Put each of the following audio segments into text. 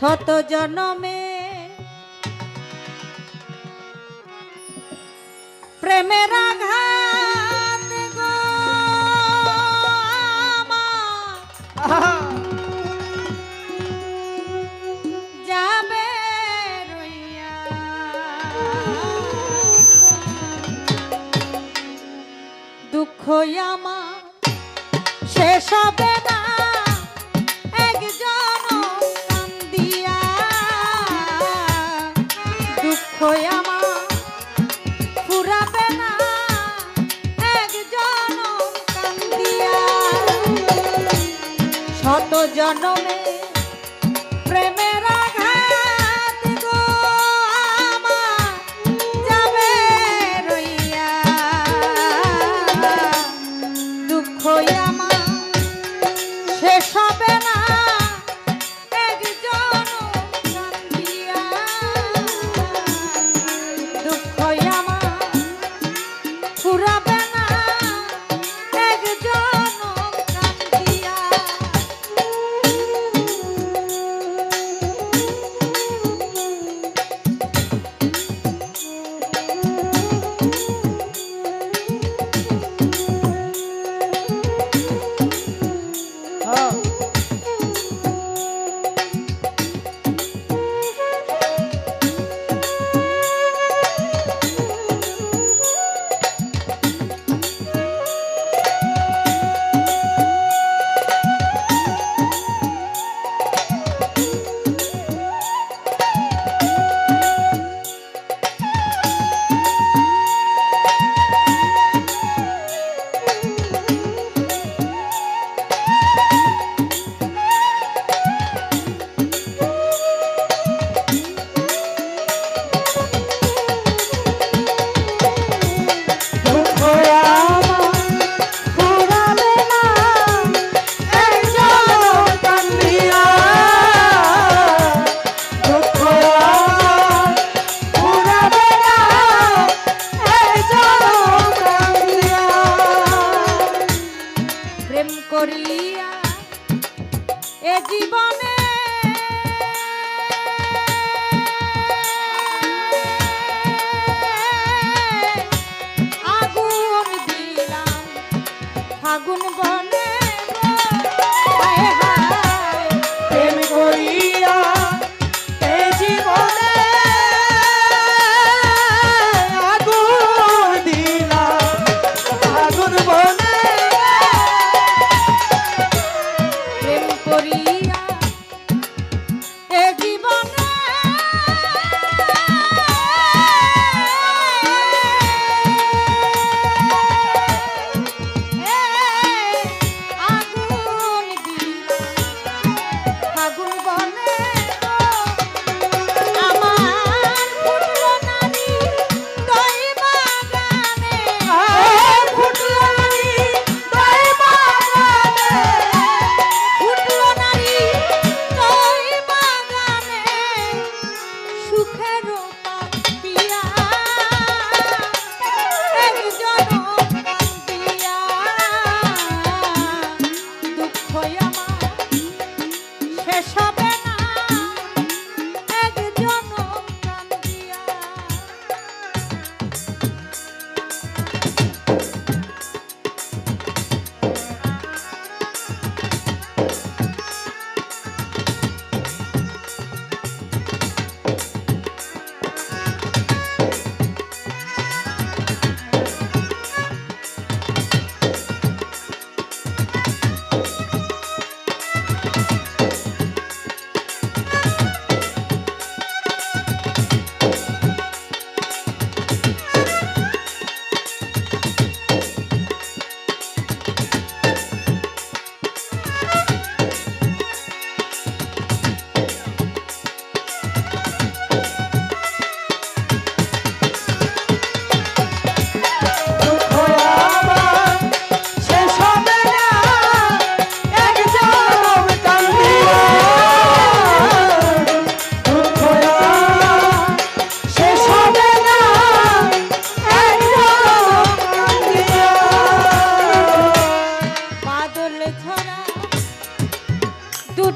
শত জনমে প্রেমের আঘাত গো যাবে দুঃখ আমার। শেষ হবে yo no me হইয়া এ জীবনে। আগুন দিলাম ফাগুন বন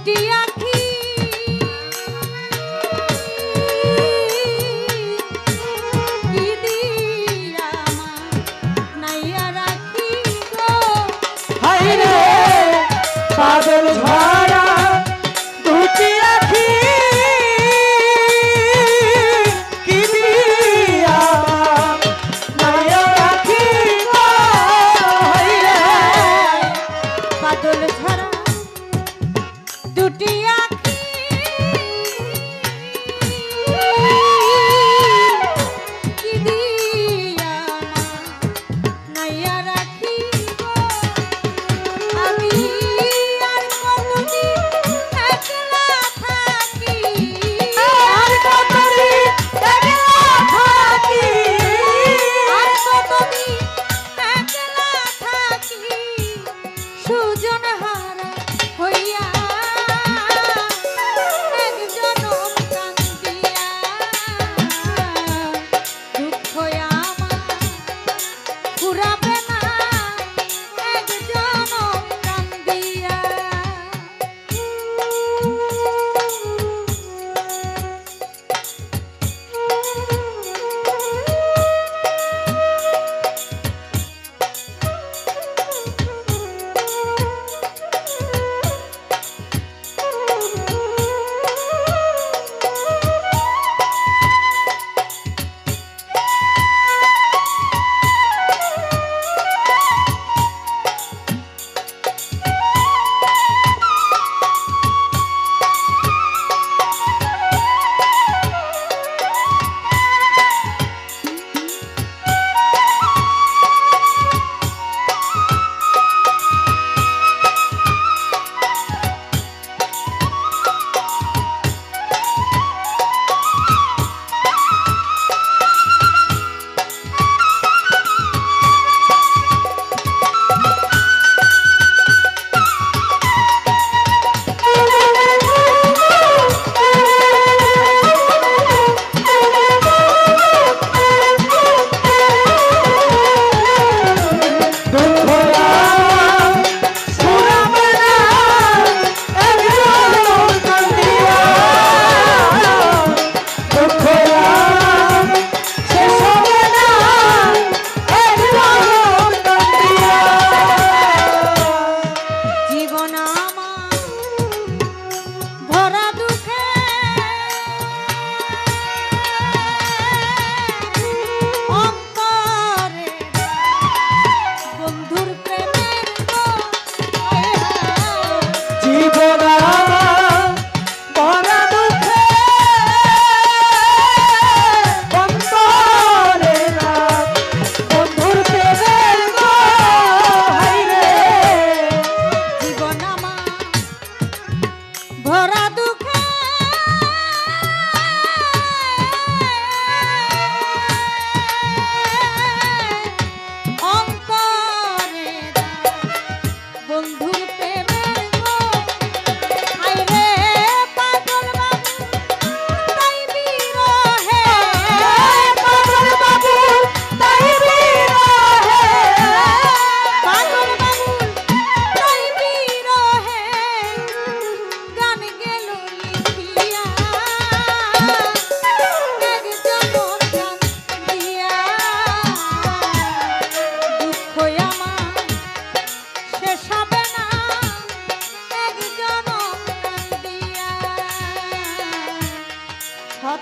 টিয়া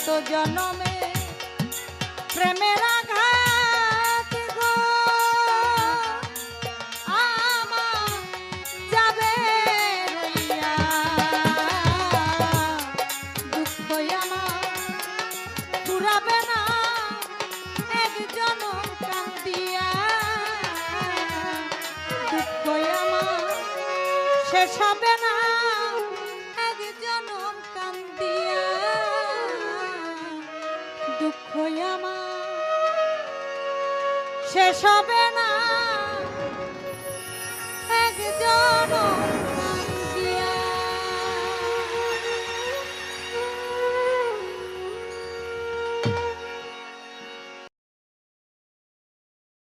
শত জনমে হইয়ামা শেষ হবে না। একজন